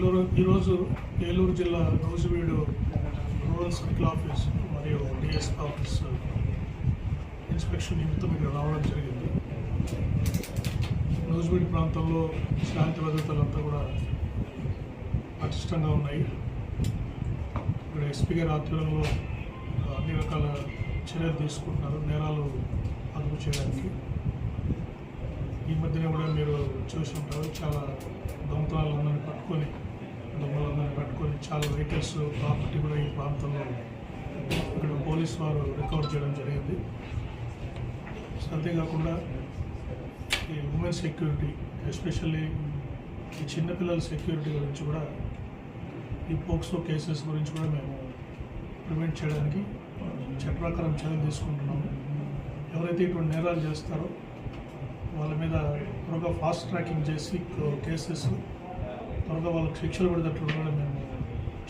ఈరోజు ఈరోజు ఏలూరు జిల్లా నూజివీడు రూరల్ సర్కిల్ ఆఫీస్ మరియు డిఎస్ ఆఫీస్ ఇన్స్పెక్షన్ నిమిత్తం ఇక్కడ రావడం జరిగింది. నూజివీడు ప్రాంతంలో శాంతి భద్రతలంతా కూడా పటిష్టంగా ఉన్నాయి. ఇక్కడ ఎస్పీ గారి ఆధ్వర్యంలో అన్ని రకాల చర్యలు తీసుకుంటున్నారు నేరాలు అదుపు చేయడానికి. ఈ మధ్యన కూడా మీరు చూసి ఉంటారు చాలా దొంగతనాలు అందరినీ పట్టుకొని చాలా వెహికల్స్ ప్రాపర్టీ కూడా ఈ ప్రాంతంలో ఇక్కడ పోలీస్ వారు రికవర్ చేయడం జరిగింది. సో అంతేకాకుండా ఈ ఉమెన్ సెక్యూరిటీ ఎస్పెషల్లీ ఈ చిన్నపిల్లల సెక్యూరిటీ గురించి కూడా ఈ పోక్సో కేసెస్ గురించి కూడా మేము ప్రివెంట్ చేయడానికి చట్ట ప్రకారం చర్యలు తీసుకుంటున్నాము. ఎవరైతే ఇటువంటి నేరాలు చేస్తారో వాళ్ళ మీద త్వరగా ఫాస్ట్ ట్రాకింగ్ చేసి కేసెస్ త్వరగా వాళ్ళకి శిక్షలు పడేటట్లు కూడా మేము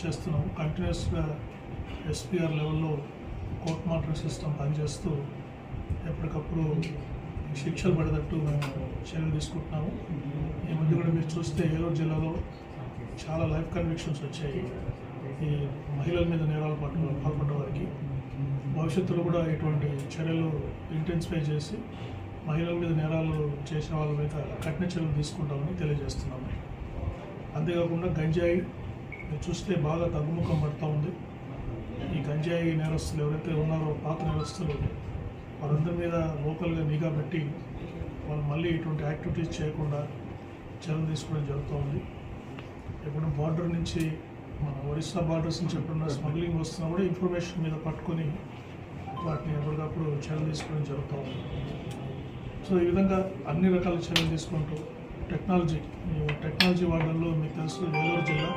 చేస్తున్నాము. కంటిన్యూస్గా ఎస్పీఆర్ లెవెల్లో కోర్ట్ మార్టల్ సిస్టమ్ పనిచేస్తూ ఎప్పటికప్పుడు శిక్షలు పడేటట్టు మేము చర్యలు తీసుకుంటున్నాము. ఈ మధ్య కూడా మీరు చూస్తే ఏలూరు జిల్లాలో చాలా లైఫ్ కన్విక్షన్స్ వచ్చాయి. ఈ మహిళల మీద నేరాలు పట్టు పాల్పడ్డ వారికి. భవిష్యత్తులో కూడా ఇటువంటి చర్యలు ఇంటెన్సిఫై చేసి మహిళల మీద నేరాలు చేసే వాళ్ళ మీద కఠిన చర్యలు తీసుకుంటామని తెలియజేస్తున్నాము. అంతేకాకుండా గంజాయి చూస్తే బాగా తగ్గుముఖం పడుతూ ఉంది. ఈ గంజాయి నేరస్తులు ఎవరైతే ఉన్నారో పాత నేరస్తులు వారందరి మీద లోకల్గా నిఘా పెట్టి వాళ్ళు మళ్ళీ ఇటువంటి యాక్టివిటీస్ చేయకుండా చర్యలు తీసుకోవడం జరుగుతూ ఉంది. ఎప్పుడైనా బార్డర్ నుంచి మన ఒరిస్సా బార్డర్స్ నుంచి ఎప్పుడన్నా స్మగ్లింగ్ వస్తున్నా కూడా ఇన్ఫర్మేషన్ మీద పట్టుకొని వాటిని ఎప్పటికప్పుడు చర్యలు తీసుకోవడం జరుగుతూ ఉంది. సో ఈ విధంగా అన్ని రకాల చర్యలు తీసుకుంటూ టెక్నాలజీ టెక్నాలజీ వాడడంలో మీకు తెలుసు ఏలూరు జిల్లా